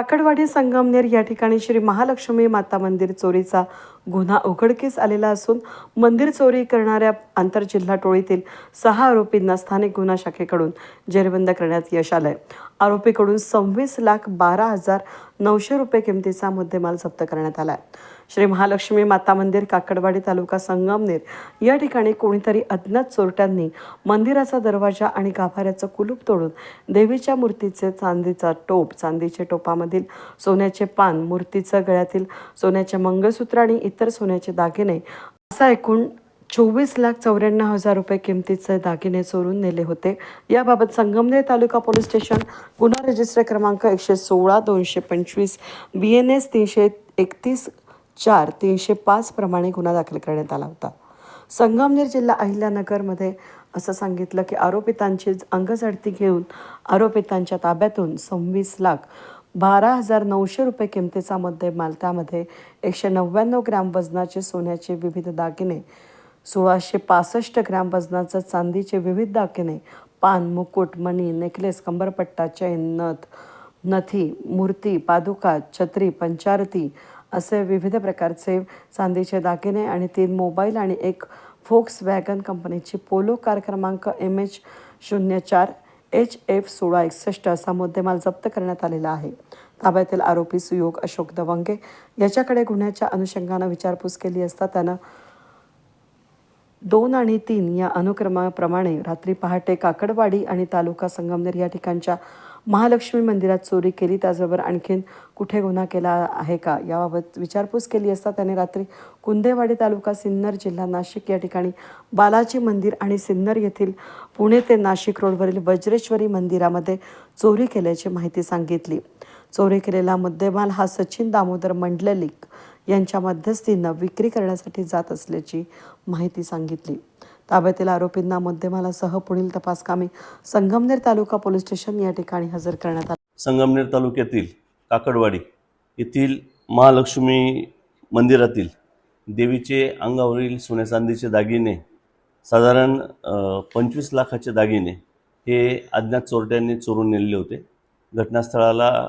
काकडवाडी संगमनेर या ठिकाणी श्री महालक्ष्मी माता मंदिर चोरीचा गुन्हा उघडकीस आलेला असून मंदिर चोरी करणाऱ्या आंतरजिल्हा टोळीतील सहा आरोपींना स्थानिक गुन्हा शाखेकडून जेरबंद करण्यात यश आलंय. आरोपीकडून सव्वीस लाख बारा हजार नऊशे रुपये किमतीचा मुद्देमाल जप्त करण्यात आला आहे श्री महालक्ष्मी माता मंदिर काकडवाडी तालुका संगमनेर. या ठिकाणी कोणीतरी अज्ञात चोरट्यांनी मंदिराचा दरवाजा आणि गाभाऱ्याचं कुलूप तोडून देवीच्या मूर्तीचे चांदीचा टोप चांदीचे टोपामधील सोन्याचे पान मूर्तीचं गळ्यातील सोन्याचे मंगळसूत्र आणि इतर सोन्याचे दागिने असा एकूण चोवीस लाख चौऱ्याण्णव हजार रुपये किमतीचे दागिने चोरून नेले होते. याबाबत संगमनेर तालुका पोलीस स्टेशन गुन्हा रजिस्टर क्रमांक एकशे सोळा दोनशे पंचवीस बी एन एस तीनशे एकतीस चार तीनशे पाच प्रमाणे गुन्हा दाखल करण्यात आला होता. संगमनेर जिल्हा अहिल्यानगरमध्ये असं सांगितलं की आरोपितांची अंगझडती घेऊन आरोपितांच्या ताब्यातून सव्वीस लाख बारा हजार नऊशे रुपये किमतीचा मुद्देमाल त्यामध्ये एकशे नव्याण्णव ग्रॅम वजनाचे सोन्याचे विविध दागिने सोळाशे पासष्ट ग्रॅम वजनाचं चांदीचे विविध दागिने पान मुकुट मणी नेकलेस कंबरपट्टा चैन नथ नथी मूर्ती पादुका छत्री पंचारती असे विविध प्रकारचे चांदीचे दागिने आणि तीन मोबाईल आणि एक फोक्स वॅगन कंपनीची पोलो कार क्रमांक एम एच शून्य चार एच एफ सोळा एकसष्ट असा मुद्देमाल जप्त करण्यात आलेला आहे. ताब्यातील आरोपी सुयोग अशोक दवंगे याच्याकडे गुन्ह्याच्या अनुषंगानं विचारपूस केली असता त्यानं दोन आणि तीन या अनुक्रमाप्रमाणे रात्री पहाटे काकडवाडी आणि तालुका संगमनेर या ठिकाणच्या महालक्ष्मी मंदिरात चोरी केली त्याचबरोबर आणखीन कुठे गुन्हा केला आहे का याबाबत विचारपूस केली असता त्याने रात्री कुंदेवाडी तालुका सिन्नर जिल्हा नाशिक या ठिकाणी बालाजी मंदिर आणि सिन्नर येथील पुणे ते नाशिक रोडवरील वज्रेश्वरी मंदिरामध्ये चोरी केल्याची माहिती सांगितली. चोरी केलेला मुद्देमाल हा सचिन दामोदर मंडलिक यांच्या मध्यस्थीनं विक्री करण्यासाठी जात असल्याची माहिती सांगितली. ताब्यातील आरोपींना मुद्देमालासह पुढील तपासकामी संगमनेर तालुका पोलीस स्टेशन या ठिकाणी हजर करण्यात आले. संगमनेर तालुक्यातील काकडवाडी येथील महालक्ष्मी मंदिरातील देवीचे अंगावरील सोन्या चांदीचे दागिने साधारण पंचवीस लाखाचे दागिने हे अज्ञात चोरट्यांनी चोरून नेलेले होते. घटनास्थळाला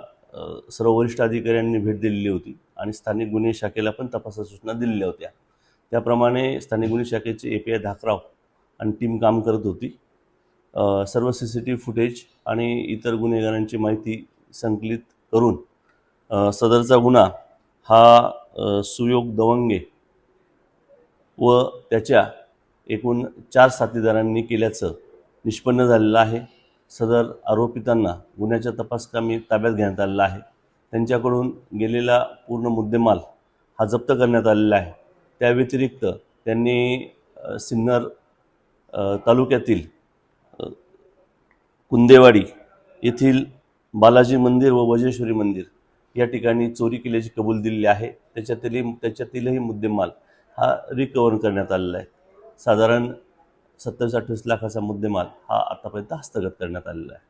सर्व वरिष्ठ अधिकाऱ्यांनी भेट दिलेली होती आणि स्थानिक गुन्हे शाखेला पण तपासा सूचना दिलेल्या होत्या. त्याप्रमाणे स्थानिक गुन्हे शाखेचे ए पी आय धाकराव आणि टीम काम करत होती. सर्व C C T V footage आणि इतर गुन्हेगारांची माहिती संकलित करून सदरचा गुन्हा हा सुयोग दवंगे व त्याच्या एकूण चार साथीदारांनी केल्याचं निष्पन्न झालेलं आहे. सदर आरोपितांना गुन्ह्याच्या तपासकामी ताब्यात घेण्यात आलेला आहे. त्यांच्याकडून गेलेला पूर्ण मुद्देमाल हा जप्त करण्यात आलेला आहे. त्या व्यतिरिक्त त्यांनी सिन्नर तालुक्यातील कुंदेवाडी येथील बालाजी मंदिर व वजेश्वरी मंदिर या ठिकाणी चोरी केल्याची कबूल दिलेली आहे. त्याच्यातील त्याच्यातीलही मुद्देमाल हा रिकवर करण्यात आलेला आहे. साधारण सत्तावीस अठ्ठावीस लाखाचा मुद्देमाल हा आतापर्यंत हस्तगत करण्यात आलेला आहे.